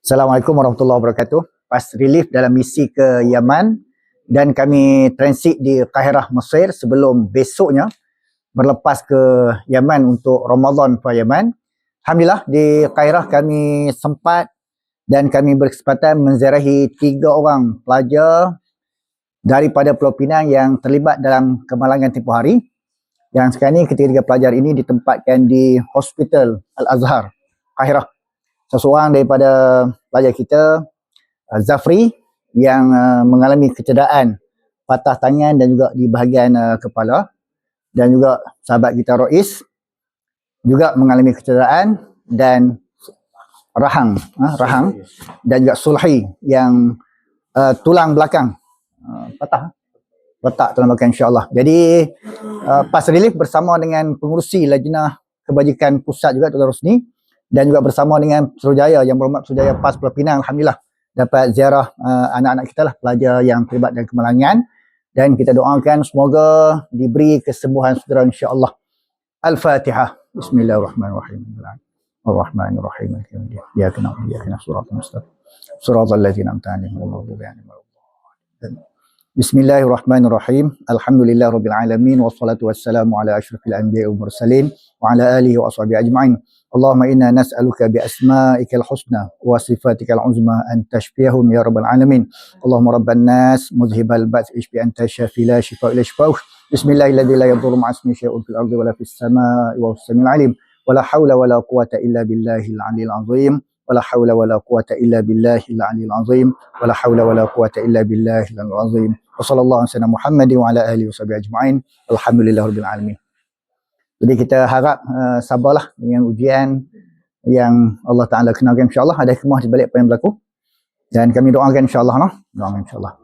Assalamualaikum warahmatullahi wabarakatuh. Pas relief dalam misi ke Yaman dan kami transit di Kahirah Mesir sebelum besoknya berlepas ke Yaman untuk Ramadan ke Yaman. Alhamdulillah di Kahirah kami sempat dan kami berkesempatan menziarahi tiga orang pelajar daripada Pulau Pinang yang terlibat dalam kemalangan tempoh hari. Yang sekarang ini ketiga-tiga pelajar ini ditempatkan di Hospital Al-Azhar, Kahirah. Seseorang daripada pelajar kita, uh, Zafri, yang uh, mengalami kecederaan patah tangan dan juga di bahagian uh, kepala. Dan juga sahabat kita Rois juga mengalami kecederaan dan Rahang, uh, Rahang dan juga Sulhi yang uh, tulang belakang uh, patah letak dalam belakang insyaAllah. Jadi uh, PAS Relief bersama dengan pengurusi Lajnah Kebajikan Pusat juga Dr. Rosni dan juga bersama dengan Suruhjaya yang berhormat Suruhjaya PAS Pulau Pinang Alhamdulillah dapat ziarah uh, anak-anak kita lah pelajar yang terlibat dalam kemalangan dan kita doakan semoga diberi kesembuhan segera insyaAllah. Al-Fatihah. Bismillahirrahmanirrahim. Ar-Rahmanirrahim. Ya kena ya kena surat mustaqim. Surat al-ladzina amta'ani. Bismillahirrahmanirrahim. Alhamdulillah rabbil alamin wassalatu wassalamu ala asyrafil anbiya'i wal mursalin wa ala alihi wa ajma'in. اللهم إنا نسألك بأسمائك الحسنى وصفاتك العظمى أن تشفيهم يا رب العالمين. اللهم رب الناس مذهب البأس اشف أنت الشافي لا شفاء إلا شفاؤك بسم الله الذي لا يضر مع اسمه شيء في الأرض ولا في السماء وهو السميع العليم. ولا حول ولا قوة إلا بالله العلي العظيم. ولا حول ولا قوة إلا بالله العلي العظيم. ولا حول ولا قوة إلا بالله العلي العظيم. وصلى الله على سيدنا محمد وعلى آله وصحبه أجمعين. الحمد لله رب العالمين. Jadi kita harap uh, sabarlah dengan ujian yang Allah Ta'ala kenalkan insyaAllah. Ada hikmah di balik apa yang berlaku. Dan kami doakan insyaAllah no? doakan insyaAllah